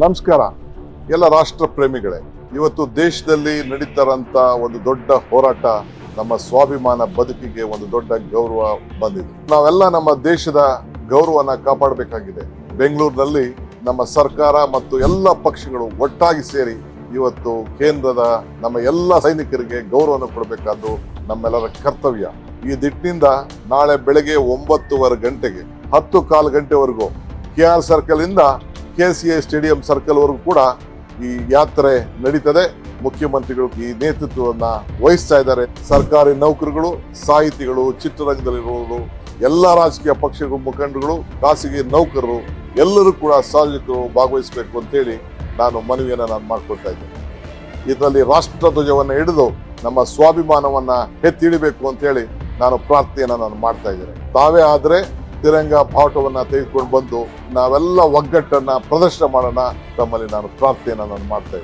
ನಮಸ್ಕಾರ. ಎಲ್ಲ ರಾಷ್ಟ್ರ ಪ್ರೇಮಿಗಳೇ, ಇವತ್ತು ದೇಶದಲ್ಲಿ ನಡೀತಾರಂತ ಒಂದು ದೊಡ್ಡ ಹೋರಾಟ, ನಮ್ಮ ಸ್ವಾಭಿಮಾನ ಬದುಕಿಗೆ ಒಂದು ದೊಡ್ಡ ಗೌರವ ಬಂದಿದೆ. ನಾವೆಲ್ಲ ನಮ್ಮ ದೇಶದ ಗೌರವನ ಕಾಪಾಡಬೇಕಾಗಿದೆ. ಬೆಂಗಳೂರಿನಲ್ಲಿ ನಮ್ಮ ಸರ್ಕಾರ ಮತ್ತು ಎಲ್ಲ ಪಕ್ಷಗಳು ಒಟ್ಟಾಗಿ ಸೇರಿ ಇವತ್ತು ಕೇಂದ್ರದ ನಮ್ಮ ಎಲ್ಲ ಸೈನಿಕರಿಗೆ ಗೌರವನ ಕೊಡಬೇಕಾದ್ದು ನಮ್ಮೆಲ್ಲರ ಕರ್ತವ್ಯ. ಈ ದಿಟ್ಟಿನಿಂದ ನಾಳೆ ಬೆಳಗ್ಗೆ ಒಂಬತ್ತುವರೆ ಗಂಟೆಗೆ, ಹತ್ತು ಕಾಲು ಗಂಟೆವರೆಗೂ ಕೆ ಆರ್ ಸರ್ಕಲ್ ಇಂದ ಕೆ ಸಿ ಎ ಸ್ಟೇಡಿಯಂ ಸರ್ಕಲ್ವರೆಗೂ ಕೂಡ ಈ ಯಾತ್ರೆ ನಡೀತದೆ. ಮುಖ್ಯಮಂತ್ರಿಗಳು ಈ ನೇತೃತ್ವವನ್ನು ವಹಿಸ್ತಾ ಇದ್ದಾರೆ. ಸರ್ಕಾರಿ ನೌಕರುಗಳು ಸಾಹಿತಿಗಳು, ಚಿತ್ರರಂಗದಲ್ಲಿರುವವರು, ಎಲ್ಲ ರಾಜಕೀಯ ಪಕ್ಷಗಳ, ಮುಖಂಡರುಗಳು, ಖಾಸಗಿ ನೌಕರರು ಎಲ್ಲರೂ ಕೂಡ ಸಾರ್ವಜನಿಕರು ಭಾಗವಹಿಸಬೇಕು ಅಂತೇಳಿ ನಾನು ಮನವಿಯನ್ನು ನಾನು ಮಾಡ್ಕೊಳ್ತಾ ಇದ್ದೇನೆ. ಇದರಲ್ಲಿ ರಾಷ್ಟ್ರ ಧ್ವಜವನ್ನು ಹಿಡಿದು ನಮ್ಮ ಸ್ವಾಭಿಮಾನವನ್ನು ಎತ್ತಿ ಹಿಡಿಬೇಕು ಅಂತ ಹೇಳಿ ನಾನು ಪ್ರಾರ್ಥನೆಯನ್ನು ನಾನು ಮಾಡ್ತಾ ಇದ್ದೇನೆ. ತಾವೇ ಆದ್ರೆ ತಿರಂಗ ಪಾಠವನ್ನ ತೆಗೆದುಕೊಂಡು ಬಂದು ನಾವೆಲ್ಲ ಒಗ್ಗಟ್ಟನ್ನ ಪ್ರದರ್ಶನ ಮಾಡೋಣ. ತಮ್ಮಲ್ಲಿ ನಾನು ಪ್ರಾರ್ಥನೆಯನ್ನ ನಾನು ಮಾಡ್ತಾ